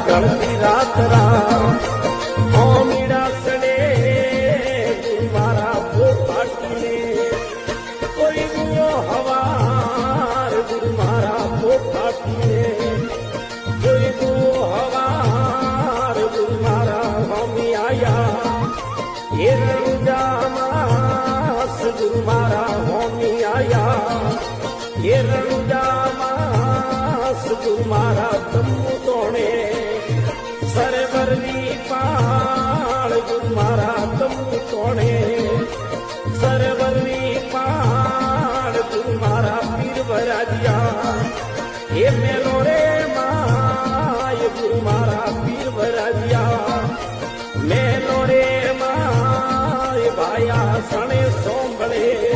ઢળતી રાત રામ. ઓમીડા સડે મારા પોપાટીને કોઈ ગુઓ હવાર ગુરુ મારા પોપાટીને કોઈ ગુઓ હવાર ગુરુ મારા હોમી આયા. એ રણુજામાં મારા હોમી આયા. એ રણુજામાં ગુરુ મારા તમુ મારા તમ કોણે? સરવરની પાડ તું મારા પીર વરાજિયા. એ મેલો રે માય તું મારા પીર વરાજિયા. મેલો રે માય ભાયા સણે સોંભળે.